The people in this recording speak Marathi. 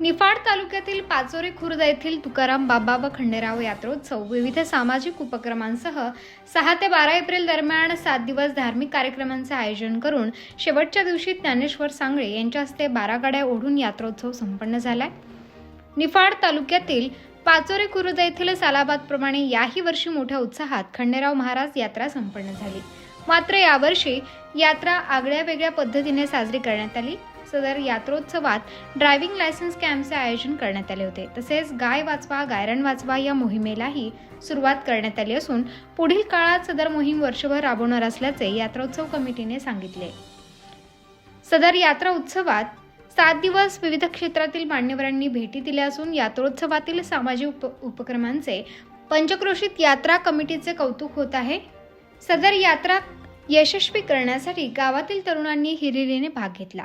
निफाड तालुक्यातील पाचोरे खुर्द येथील तुकाराम बाबा व खंडेराव यात्रोत्सव विविध सामाजिक उपक्रमांसह सहा ते बारा एप्रिल दरम्यान सात दिवस धार्मिक कार्यक्रमांचे आयोजन करून शेवटच्या दिवशी ज्ञानेश्वर सांगळे यांच्या हस्ते बारा गाड्या ओढून यात्रोत्सव संपन्न झालाय. निफाड तालुक्यातील पाचोरे खुर्द येथील सालाबादप्रमाणे याही वर्षी मोठ्या उत्साहात खंडेराव महाराज यात्रा संपन्न झाली. मात्र यावर्षी यात्रा आगळ्या वेगळ्या पद्धतीने साजरी करण्यात आली. सदर यात्रोत्सवात ड्रायव्हिंग लायसन्स कॅम्पचे आयोजन करण्यात आले होते. तसेच गाय वाचवा गायरण वाचवा या मोहिमेलाही सुरुवात करण्यात आली असून पुढील काळात सदर मोहीम वर्षभर राबवणार असल्याचे यात्रोत्सव कमिटीने सांगितले. सदर यात्रा उत्सवात सात दिवस विविध क्षेत्रातील मान्यवरांनी भेटी दिल्या असून यात्रोत्सवातील सामाजिक उप उपक्रमांचे पंचक्रोशीत यात्रा कमिटीचे कौतुक होत आहे. सदर यात्रा यशस्वी करण्यासाठी गावातील तरुणांनी हिरिरीने भाग घेतला.